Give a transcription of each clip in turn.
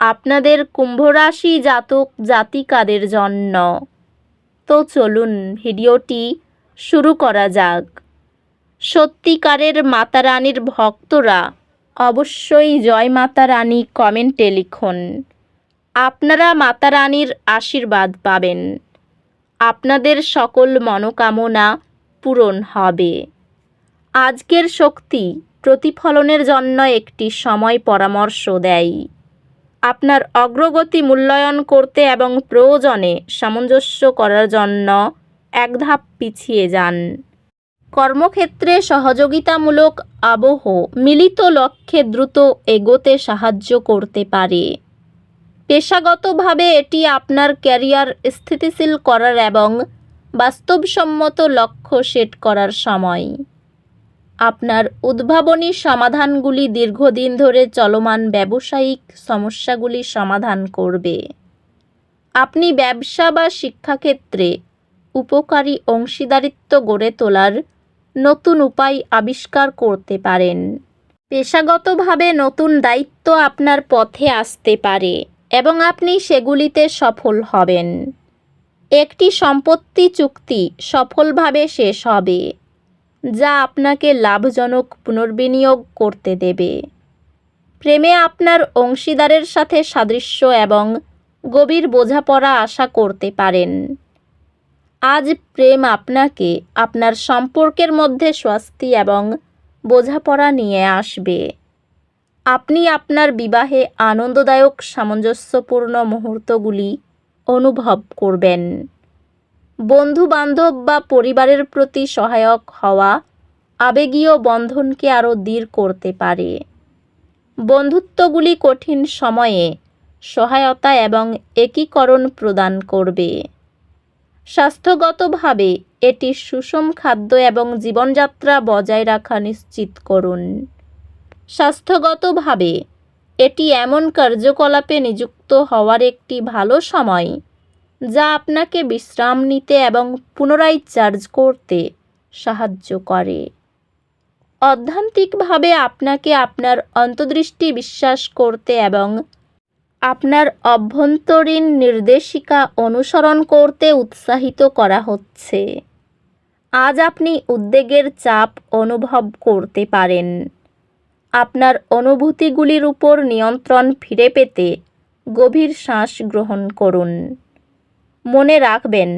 আপনাদের কুম্ভরাশি জাতক জাতিকাদের জন্য। তো চলুন ভিডিওটি শুরু করা যাক। সত্যিকারের মাতা রানীর ভক্তরা অবশ্যই জয় মাতা রানী কমেন্টে লিখুন। আপনারা মাতা রানীর আশীর্বাদ পাবেন। আপনাদের সকল মনোকামনা পূরণ হবে। আজকের শক্তি প্রতিফলনের জন্য একটি সময় পরামর্শ দেয়। আপনার অগ্রগতি মূল্যায়ন করতে এবং প্রয়োজনে সামঞ্জস্য করার জন্য এক ধাপ পিছিয়ে যান। কর্মক্ষেত্রে সহযোগিতামূলক আবহ মিলিত লক্ষ্যে দ্রুত এগোতে সাহায্য করতে পারে। পেশাগতভাবে এটি আপনার ক্যারিয়ার স্থিতিশীল করার এবং বাস্তবসম্মত লক্ষ্য সেট করার সময়। আপনার উদ্ভাবনী সমাধানগুলি দীর্ঘদিন ধরে চলমান ব্যবসায়িক সমস্যাগুলি সমাধান করবে। আপনি ব্যবসা বা শিক্ষাক্ষেত্রে উপকারী অংশীদারিত্ব গড়ে তোলার নতুন উপায় আবিষ্কার করতে পারেন। পেশাগতভাবে নতুন দায়িত্ব আপনার পথে আসতে পারে এবং আপনি সেগুলিতে সফল হবেন। একটি সম্পত্তি চুক্তি সফলভাবে শেষ হবে। যা আপনাকে লাভজনক পুনর্বিনিয়োগ করতে দেবে। প্রেমে আপনার অংশীদারের সাথে সাদৃশ্য এবং গভীর বোঝাপড়া আশা করতে পারেন। আজ প্রেম আপনাকে আপনার সম্পর্কের মধ্যে স্বস্তি এবং বোঝাপড়া নিয়ে আসবে। আপনি আপনার বিবাহে আনন্দদায়ক সামঞ্জস্যপূর্ণ মুহূর্তগুলি অনুভব করবেন। বন্ধু বান্ধব বা পরিবারের প্রতি সহায়ক হওয়া আবেগীয় বন্ধনকে আরও দৃঢ় করতে পারে। বন্ধুত্বগুলি কঠিন সময়ে সহায়তা এবং একীকরণ প্রদান করবে। স্বাস্থ্যগতভাবে এটি সুষম খাদ্য এবং জীবনযাত্রা বজায় রাখা নিশ্চিত করুন। স্বাস্থ্যগতভাবে এটি এমন কার্যকলাপে নিযুক্ত হওয়ার একটি ভালো সময় যা আপনাকে বিশ্রাম নিতে এবং পুনরায় চার্জ করতে সাহায্য করে। অধ্যান্তিকভাবে আপনাকে আপনার অন্তর্দৃষ্টি বিশ্বাস করতে এবং আপনার অভ্যন্তরীণ নির্দেশিকা অনুসরণ করতে উৎসাহিত করা হচ্ছে। আজ আপনি উদ্বেগের চাপ অনুভব করতে পারেন। আপনার অনুভূতিগুলির উপর নিয়ন্ত্রণ ফিরে পেতে গভীর শ্বাস গ্রহণ করুন। মনে রাখবেন,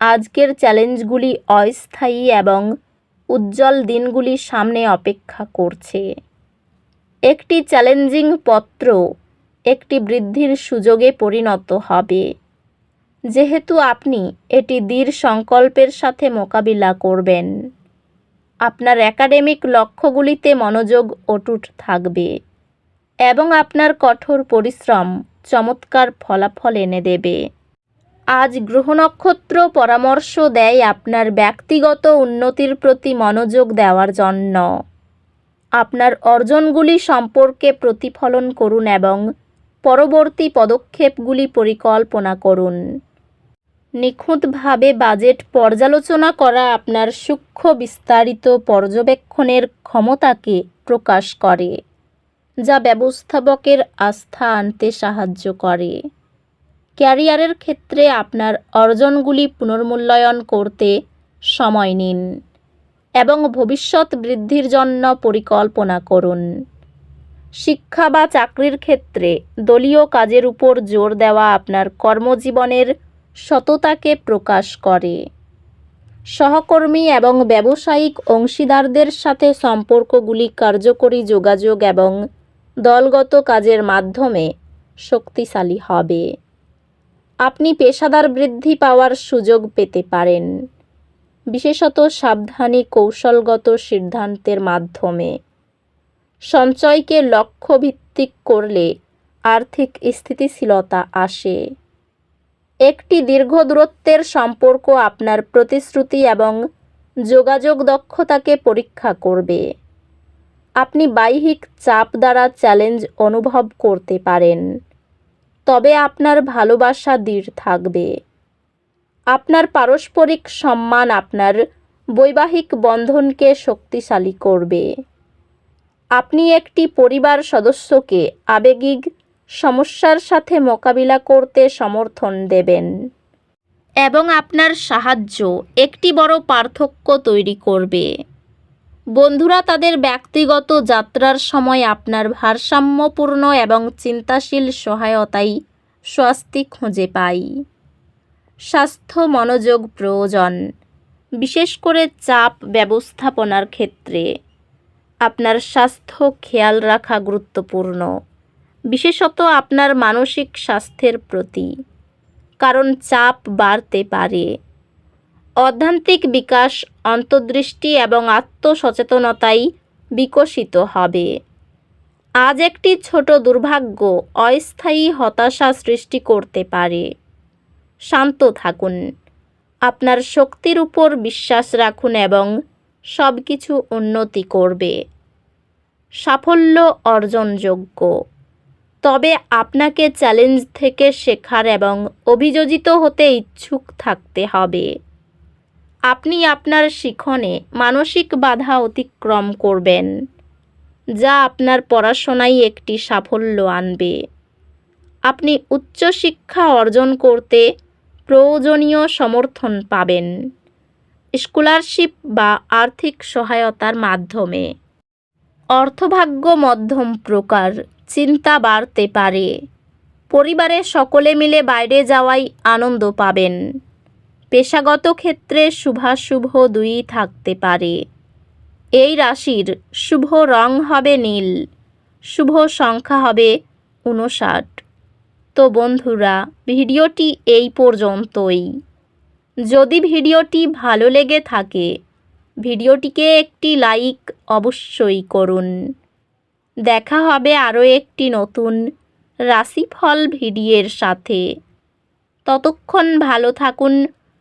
আজকের চ্যালেঞ্জগুলি অস্থায়ী এবং উজ্জ্বল দিনগুলি সামনে অপেক্ষা করছে। একটি চ্যালেঞ্জিং পত্র একটি বৃদ্ধির সুযোগে পরিণত হবে। যেহেতু আপনি এটি দৃঢ় সংকল্পের সাথে মোকাবিলা করবেন, আপনার একাডেমিক লক্ষ্যগুলিতে মনোযোগ অটুট থাকবে এবং আপনার কঠোর পরিশ্রম চমৎকার ফলাফল এনে দেবে। আজ গ্রহ নক্ষত্র পরামর্শ দেয় আপনার ব্যক্তিগত উন্নতির প্রতি মনোযোগ দেওয়ার জন্য। আপনার অর্জনগুলি সম্পর্কে প্রতিফলন করুন এবং পরবর্তী পদক্ষেপগুলি পরিকল্পনা করুন। নিখুঁতভাবে বাজেট পর্যালোচনা করা আপনার সূক্ষ্ম বিস্তারিত পর্যবেক্ষণের ক্ষমতাকে প্রকাশ করে, যা ব্যবস্থাপকের আস্থা আনতে সাহায্য করে। ক্যারিয়ারের ক্ষেত্রে আপনার অর্জনগুলি পুনর্মূল্যায়ন করতে সময় নিন এবং ভবিষ্যৎ বৃদ্ধির জন্য পরিকল্পনা করুন। শিক্ষা বা চাকরির ক্ষেত্রে দলীয় কাজের উপর জোর দেওয়া আপনার কর্মজীবনের সততাকে প্রকাশ করে। সহকর্মী এবং ব্যবসায়িক অংশীদারদের সাথে সম্পর্কগুলি কার্যকরী যোগাযোগ এবং দলগত কাজের মাধ্যমে শক্তিশালী হবে। আপনি পেশাদার বৃদ্ধি পাওয়ার সুযোগ পেতে পারেন। বিশেষত সাবধানী কৌশলগত সিদ্ধান্তের মাধ্যমে। সঞ্চয়কে লক্ষ্যভিত্তিক করলে আর্থিক স্থিতিশীলতা আসে। একটি দীর্ঘ দূরত্বের সম্পর্ক আপনার প্রতিশ্রুতি এবং যোগাযোগ দক্ষতাকে পরীক্ষা করবে। আপনি বাহ্যিক চাপ দ্বারা চ্যালেঞ্জ অনুভব করতে পারেন। তবে আপনার ভালোবাসা দৃঢ় থাকবে। আপনার পারস্পরিক সম্মান আপনার বৈবাহিক বন্ধনকে শক্তিশালী করবে। আপনি একটি পরিবার সদস্যকে আবেগিক সমস্যার সাথে মোকাবিলা করতে সমর্থন দেবেন এবং আপনার সাহায্য একটি বড় পার্থক্য তৈরি করবে। বন্ধুরা, তাদের ব্যক্তিগত যাত্রার সময় আপনার ভারসাম্যপূর্ণ এবং চিন্তাশীল সহায়তাই স্বস্তি খুঁজে পাই। স্বাস্থ্য মনোযোগ প্রয়োজন, বিশেষ করে চাপ ব্যবস্থাপনার ক্ষেত্রে। আপনার স্বাস্থ্য খেয়াল রাখা গুরুত্বপূর্ণ, বিশেষত আপনার মানসিক স্বাস্থ্যের প্রতি, কারণ চাপ বাড়তে পারে। অধ্যান্তিক বিকাশ, অন্তর্দৃষ্টি এবং আত্মসচেতনতাই বিকশিত হবে। আজ একটি ছোট দুর্ভাগ্য অস্থায়ী হতাশা সৃষ্টি করতে পারে। শান্ত থাকুন। আপনার শক্তির উপর বিশ্বাস রাখুন এবং সব কিছু উন্নতি করবে। সাফল্য অর্জনযোগ্য। তবে আপনাকে চ্যালেঞ্জ থেকে শেখার এবং অভিযোজিত হতে ইচ্ছুক থাকতে হবে। আপনি আপনার শিখনে মানসিক বাধা অতিক্রম করবেন, যা আপনার পড়াশোনায় একটি সাফল্য আনবে। আপনি উচ্চশিক্ষা অর্জন করতে প্রয়োজনীয় সমর্থন পাবেন, স্কলারশিপ বা আর্থিক সহায়তার মাধ্যমে। অর্থভাগ্য মধ্যম প্রকার, চিন্তা বাড়তে পারে। পরিবারের সকলে মিলে বাইরে যাওয়াই আনন্দ পাবেন। পেশাগত ক্ষেত্রে শুভাশুভ দুই থাকতে পারে। এই রাশির শুভ রং হবে নীল, শুভ সংখ্যা হবে উনষাট তো বন্ধুরা, ভিডিওটি এই পর্যন্তই। যদি ভিডিওটি ভালো লেগে থাকে, ভিডিওটিকে একটি লাইক অবশ্যই করুন। দেখা হবে আরও একটি নতুন রাশিফল ভিডিওর সাথে। ততক্ষণ ভালো থাকুন